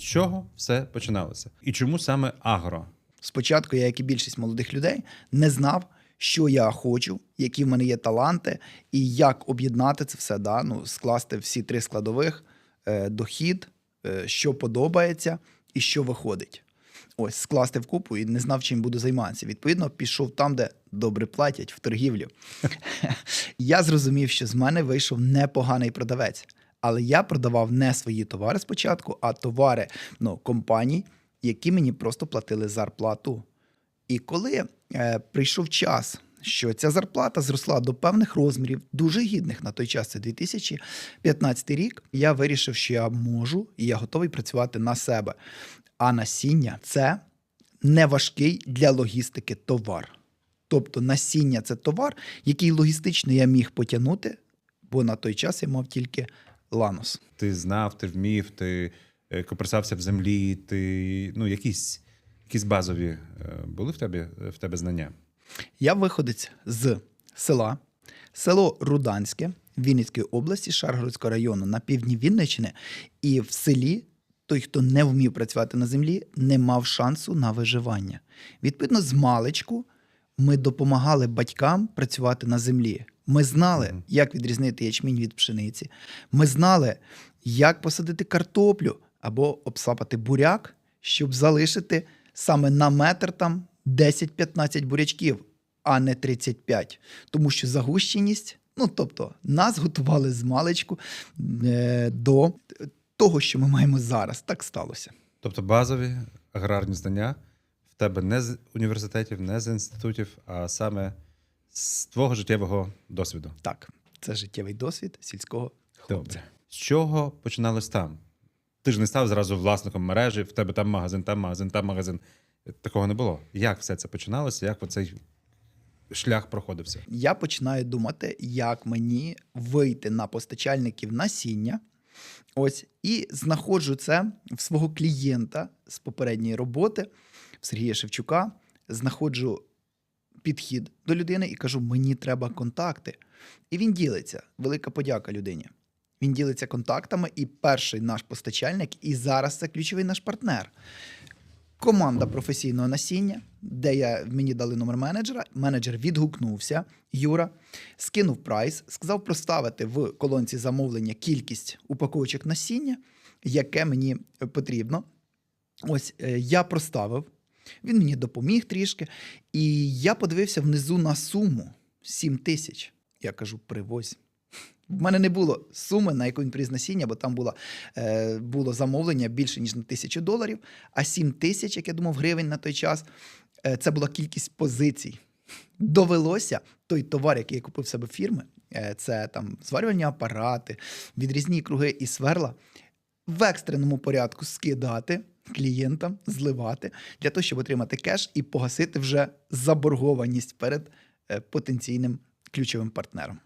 З чого все починалося? І чому саме агро? Спочатку я, як і більшість молодих людей, не знав, що я хочу, які в мене є таланти, і як об'єднати це все, да? ну, скласти всі три складових: е, дохід, е, що подобається і що виходить. Ось скласти в купу і не знав, чим буду займатися. Відповідно, пішов там, де добре платять, в торгівлю. я зрозумів, що з мене вийшов непоганий продавець. Але я продавав не свої товари спочатку, а товари ну, компаній, які мені просто платили зарплату. І коли е, прийшов час, що ця зарплата зросла до певних розмірів, дуже гідних на той час, це 2015 рік, я вирішив, що я можу і я готовий працювати на себе. А насіння це не важкий для логістики товар. Тобто насіння це товар, який логістично я міг потягнути, бо на той час я мав тільки ланос. Ти знав, ти вмів, ти е, копирсався в землі, ти ну, якісь, якісь базові е, були в тебе, в тебе знання? Я виходець з села, село Руданське Вінницької області, Шаргородського району на півдні Вінниччини. І в селі той, хто не вмів працювати на землі, не мав шансу на виживання. Відповідно, з маличку ми допомагали батькам працювати на землі. Ми знали, як відрізнити ячмінь від пшениці. Ми знали, як посадити картоплю або обсапати буряк, щоб залишити саме на метр там 10-15 бурячків, а не 35. Тому що загущеність, ну тобто, нас готували з маличку е, до того, що ми маємо зараз. Так сталося. Тобто базові аграрні знання в тебе не з університетів, не з інститутів, а саме з твого життєвого досвіду. Так, це життєвий досвід сільського хлопця. Добре. З чого починалось там? Ти ж не став зразу власником мережі, в тебе там магазин, там магазин, там магазин. Такого не було. Як все це починалося? Як оцей шлях проходився? Я починаю думати, як мені вийти на постачальників насіння. Ось і знаходжу це в свого клієнта з попередньої роботи, в Сергія Шевчука. Знаходжу підхід до людини і кажу: мені треба контакти. І він ділиться. Велика подяка людині. Він ділиться контактами, і перший наш постачальник, і зараз це ключовий наш партнер. Команда професійного насіння, де я, мені дали номер менеджера. Менеджер відгукнувся, Юра, скинув прайс, сказав проставити в колонці замовлення кількість упаковочок насіння, яке мені потрібно. Ось е, я проставив, він мені допоміг трішки, і я подивився внизу на суму 7 тисяч. Я кажу, привозь. В мене не було суми, на яку він приз насіння, бо там було, е, було замовлення більше, ніж на тисячу доларів, а 7 тисяч, як я думав, гривень на той час, е, це була кількість позицій. Довелося той товар, який я купив в себе фірми, е, це там зварювальні апарати, відрізні круги і сверла, в екстреному порядку скидати клієнтам, зливати для того, щоб отримати кеш і погасити вже заборгованість перед е, потенційним ключовим партнером.